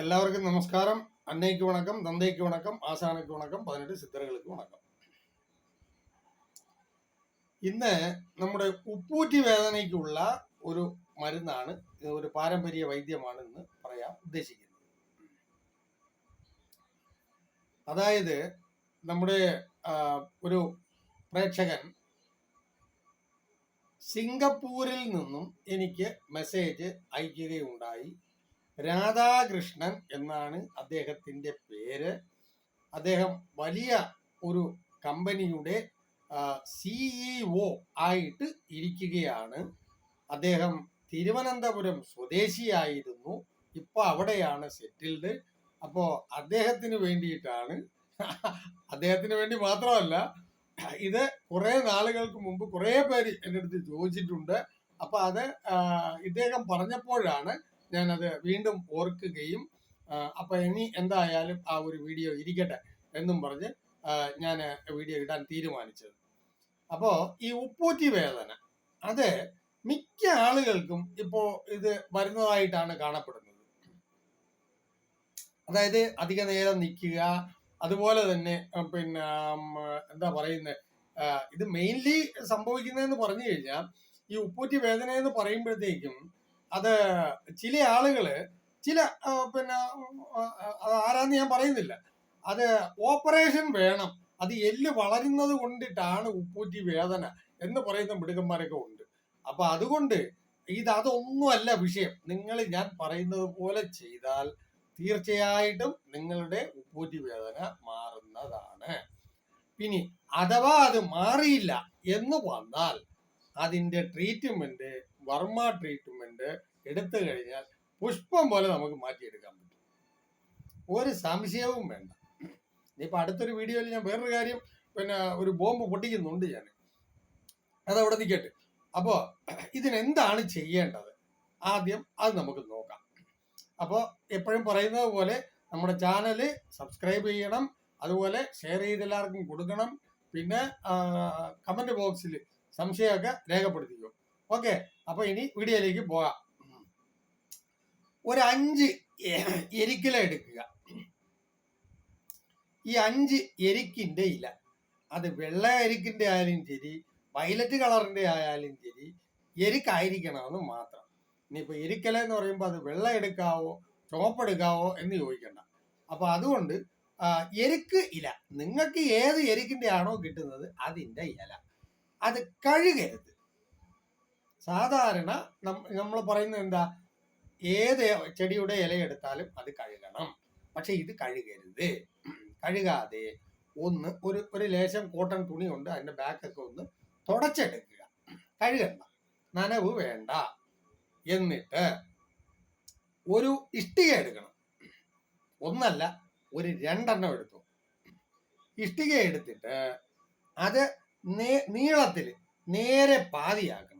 എല്ലാവർക്കും നമസ്കാരം. അന്നയ്ക്ക് വണക്കം തന്തയ്ക്ക് വണക്കം ആശാനയ്ക്ക് വണക്കം പതിനെട്ട് സിദ്ധരകൾക്ക് വണക്കം. ഇന്ന് നമ്മുടെ ഉപ്പൂറ്റി വേദനയ്ക്കുള്ള ഒരു മരുന്നാണ് ഒരു പാരമ്പര്യ വൈദ്യമാണ് എന്ന് പറയാൻ ഉദ്ദേശിക്കുന്നത്. അതായത് നമ്മുടെ ഒരു പ്രേക്ഷകൻ സിംഗപ്പൂരിൽ നിന്നും എനിക്ക് മെസ്സേജ് അയക്കുകയുണ്ടായി. രാധാകൃഷ്ണൻ എന്നാണ് അദ്ദേഹത്തിന്റെ പേര്. അദ്ദേഹം വലിയ ഒരു കമ്പനിയുടെ സിഇഒ ആയിട്ട് ഇരിക്കുകയാണ്. അദ്ദേഹം തിരുവനന്തപുരം സ്വദേശിയായിരുന്നു. ഇപ്പോൾ അവിടെയാണ് സെറ്റിൽഡ്. അപ്പോൾ അദ്ദേഹത്തിന് വേണ്ടിയിട്ടാണ് അദ്ദേഹത്തിന് വേണ്ടി മാത്രമല്ല ഇത് കുറേ നാളുകൾക്ക് മുമ്പ് കുറേ പേര് എന്റെ അടുത്ത് ചോദിച്ചിട്ടുണ്ട്. അപ്പോൾ അത് ഇദ്ദേഹം പറഞ്ഞപ്പോഴാണ് ഞാനത് വീണ്ടും ഓർക്കുകയും അപ്പോൾ അപ്പൊ ഇനി എന്തായാലും ആ ഒരു വീഡിയോ ഇരിക്കട്ടെ എന്നും പറഞ്ഞ് ഞാൻ വീഡിയോ ഇടാൻ തീരുമാനിച്ചത്. അപ്പോ ഈ ഉപ്പൂറ്റി വേദന അത് മിക്ക ആളുകൾക്കും ഇപ്പോ ഇത് വരുന്നതായിട്ടാണ് കാണപ്പെടുന്നത്. അതായത് അധിക നേരം നിൽക്കുക അതുപോലെ തന്നെ പിന്നെ എന്താ പറയുന്നത് ഇത് മെയിൻലി സംഭവിക്കുന്നതെന്ന് പറഞ്ഞു കഴിഞ്ഞാൽ ഈ ഉപ്പൂറ്റി വേദന എന്ന് പറയുമ്പോഴത്തേക്കും അത് ചില ആളുകൾ ചില പിന്നെ അത് ആരാന്ന് ഞാൻ പറയുന്നില്ല. അത് ഓപ്പറേഷൻ വേണം. അത് എല്ല് വളരുന്നത് കൊണ്ടിട്ടാണ് ഉപ്പൂറ്റി വേദന എന്ന് പറയുന്ന മിടുക്കന്മാരൊക്കെ ഉണ്ട്. അപ്പൊ അതുകൊണ്ട് ഇത് അതൊന്നുമല്ല വിഷയം. നിങ്ങൾ ഞാൻ പറയുന്നത് പോലെ ചെയ്താൽ തീർച്ചയായിട്ടും നിങ്ങളുടെ ഉപ്പൂറ്റി വേദന മാറുന്നതാണ്. പിന്നെ അഥവാ അത് മാറിയില്ല എന്ന് വന്നാൽ അതിന്റെ ട്രീറ്റ്മെന്റ് വർമ്മ ട്രീറ്റ്മെന്റ് എടുത്തു കഴിഞ്ഞാൽ പുഷ്പം പോലെ നമുക്ക് മാറ്റിയെടുക്കാൻ പറ്റും. ഒരു സംശയവും വേണ്ട. ഇനിയിപ്പോൾ അടുത്തൊരു വീഡിയോയിൽ ഞാൻ വേറൊരു കാര്യം പിന്നെ ഒരു ബോംബ് പൊട്ടിക്കുന്നുണ്ട് ഞാൻ അതവിടെ നിൽക്കട്ടെ അപ്പോൾ ഇതിനെന്താണ് ചെയ്യേണ്ടത്? ആദ്യം അത് നമുക്ക് നോക്കാം. അപ്പോൾ എപ്പോഴും പറയുന്നത് പോലെ നമ്മുടെ ചാനൽ സബ്സ്ക്രൈബ് ചെയ്യണം. അതുപോലെ ഷെയർ ചെയ്ത് എല്ലാവർക്കും കൊടുക്കണം. പിന്നെ കമന്റ് ബോക്സിൽ സംശയമൊക്കെ രേഖപ്പെടുത്തിക്കോ. ഓക്കെ അപ്പൊ ഇനി വീഡിയോയിലേക്ക് പോകാം. ഒരു അഞ്ച് എരിക്കില എടുക്കുക. ഈ അഞ്ച് എരിക്കിന്റെ ഇല അത് വെള്ള എരിക്കിന്റെ ആയാലും ശരി വയലറ്റ് കളറിന്റെ ആയാലും ശരി എരിക്കായിരിക്കണമെന്ന് മാത്രം. ഇനിയിപ്പോ എരിക്കല എന്ന് പറയുമ്പോൾ അത് വെള്ള എടുക്കാവോ ചുവപ്പ് എടുക്കാവോ എന്ന് ചോദിക്കണ്ട. അപ്പൊ അതുകൊണ്ട് എരിക്ക് ഇല നിങ്ങൾക്ക് ഏത് എരിക്കിന്റെ ആണോ കിട്ടുന്നത് അതിന്റെ ഇല. അത് കഴുകരുത്. സാധാരണ നമ്മൾ പറയുന്നത് എന്താ? ഏത് ചെടിയുടെ ഇല എടുത്താലും അത് കഴുകണം. പക്ഷെ ഇത് കഴുകരുത്. കഴുകാതെ ഒന്ന് ഒരു ഒരു ലേശം കോട്ടൺ തുണി കൊണ്ട് അതിന്റെ ബാക്കൊക്കെ ഒന്ന് തുടച്ചെടുക്കുക. കഴുകണ്ട. നനവ് വേണ്ട. എന്നിട്ട് ഒരു ഇഷ്ടിക എടുക്കണം. ഒന്നല്ല ഒരു രണ്ടെണ്ണം എടുത്തു. ഇഷ്ടിക എടുത്തിട്ട് അത് നീളത്തിൽ നേരെ പാതിയാക്കണം.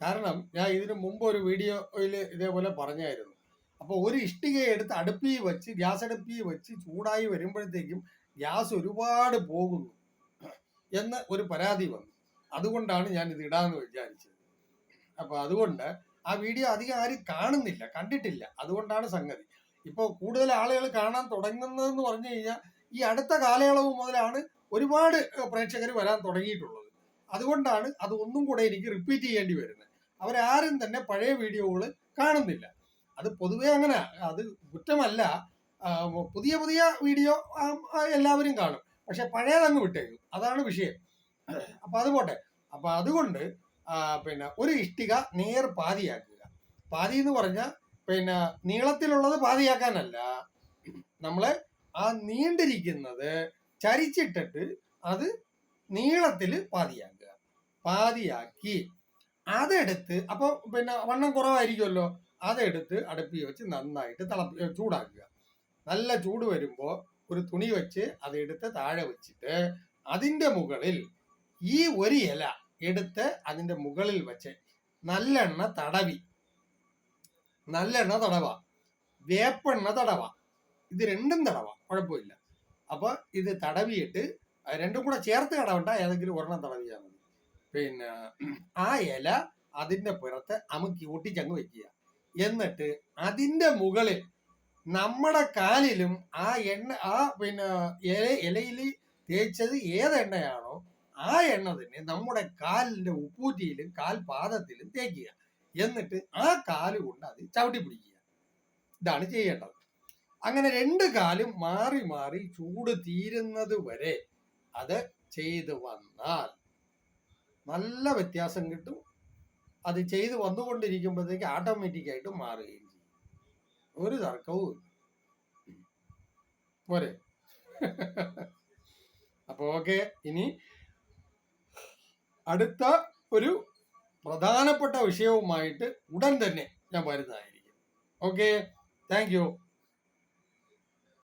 കാരണം ഞാൻ ഇതിനു മുമ്പ് ഒരു വീഡിയോയിൽ ഇതേപോലെ പറഞ്ഞായിരുന്നു. അപ്പോൾ ഒരു ഇഷ്ടിക എടുത്ത് അടുപ്പി വെച്ച് ഗ്യാസ് അടുപ്പിൽ വെച്ച് ചൂടായി വരുമ്പോഴത്തേക്കും ഗ്യാസ് ഒരുപാട് പോകുന്നു എന്ന് ഒരു പരാതി വന്നു. അതുകൊണ്ടാണ് ഞാൻ ഇത് ഇടാന്ന് വിചാരിച്ചത്. അപ്പൊ അതുകൊണ്ട് ആ വീഡിയോ അധികം ആരും കാണുന്നില്ല കണ്ടിട്ടില്ല. അതുകൊണ്ടാണ് സംഗതി. ഇപ്പോൾ കൂടുതൽ ആളുകൾ കാണാൻ തുടങ്ങുന്നതെന്ന് പറഞ്ഞു കഴിഞ്ഞാൽ ഈ അടുത്ത കാലയളവ് മുതലാണ് ഒരുപാട് പ്രേക്ഷകർ വരാൻ തുടങ്ങിയിട്ടുള്ളത്. അതുകൊണ്ടാണ് അത് ഒന്നും കൂടെ എനിക്ക് റിപ്പീറ്റ് ചെയ്യേണ്ടി വരുന്നത്. അവരാരും തന്നെ പഴയ വീഡിയോകൾ കാണുന്നില്ല. അത് പൊതുവെ അങ്ങനെ അത് കുറ്റമല്ല. പുതിയ പുതിയ വീഡിയോ എല്ലാവരും കാണും. പക്ഷെ പഴയതങ്ങ് വിട്ടേക്കും. അതാണ് വിഷയം. അപ്പൊ അത് പോട്ടെ. അപ്പൊ അതുകൊണ്ട് പിന്നെ ഒരു ഇഷ്ടിക നേർ പാതിയാക്കുക. പാതി എന്ന് പറഞ്ഞാൽ പിന്നെ നീളത്തിലുള്ളത് പാതിയാക്കാനല്ല. നമ്മൾ ആ നീണ്ടിരിക്കുന്നത് ചരിച്ചിട്ടിട്ട് അത് നീളത്തിൽ പാതിയാക്കുക. പാതിയാക്കി. അതെടുത്ത് അപ്പോൾ പിന്നെ വണ്ണം കുറവായിരിക്കുമല്ലോ. അതെടുത്ത് അടുപ്പിൽ വെച്ച് നന്നായിട്ട് തിളപ്പി ചൂടാക്കുക. നല്ല ചൂട് വരുമ്പോൾ ഒരു തുണി വെച്ച് അതെടുത്ത് താഴെ വെച്ചിട്ട് അതിന്റെ മുകളിൽ ഈ ഒരു ഇല എടുത്ത് അതിന്റെ മുകളിൽ വെച്ച് നല്ലെണ്ണ തടവി. നല്ലെണ്ണ തടവ. വേപ്പെണ്ണ തടവ. ഇത് രണ്ടും തടവ. കുഴപ്പമില്ല. അപ്പോൾ ഇത് തടവിയിട്ട് രണ്ടും കൂടെ ചേർത്ത് തടവണ്ട. ഏതെങ്കിലും ഒരെണ്ണം തടവിയാൽ മതി. പിന്നെ ആ ഇല അതിന്റെ പുറത്ത് അമുക്കി ഒട്ടിച്ചങ്ങ് വെക്കുക. എന്നിട്ട് അതിന്റെ മുകളിൽ നമ്മുടെ കാലിലും ആ എണ്ണ ആ പിന്നെ ഇല ഇലയിൽ തേച്ചത് ഏത് എണ്ണയാണോ ആ എണ്ണ തന്നെ നമ്മുടെ കാലിന്റെ ഉപ്പൂറ്റിയിലും കാൽപാദത്തിലും തേക്കുക. എന്നിട്ട് ആ കാൽ കൊണ്ട് അത് ചവിട്ടി പിടിക്കുക. ഇതാണ് ചെയ്യേണ്ടത്. അങ്ങനെ രണ്ട് കാലും മാറി മാറി ചൂട് തീരുന്നത് വരെ അത് ചെയ്തു വന്നാൽ നല്ല വ്യത്യാസം കിട്ടും. അത് ചെയ്ത് വന്നുകൊണ്ടിരിക്കുമ്പോഴത്തേക്ക് ഓട്ടോമാറ്റിക് ആയിട്ട് മാറുകയും ചെയ്യും. ഒരു തർക്കവും. പോരെ. അപ്പൊ ഓക്കെ ഇനി അടുത്ത ഒരു പ്രധാനപ്പെട്ട വിഷയവുമായിട്ട് ഉടൻ തന്നെ ഞാൻ വരുന്നതായിരിക്കും. Okay thank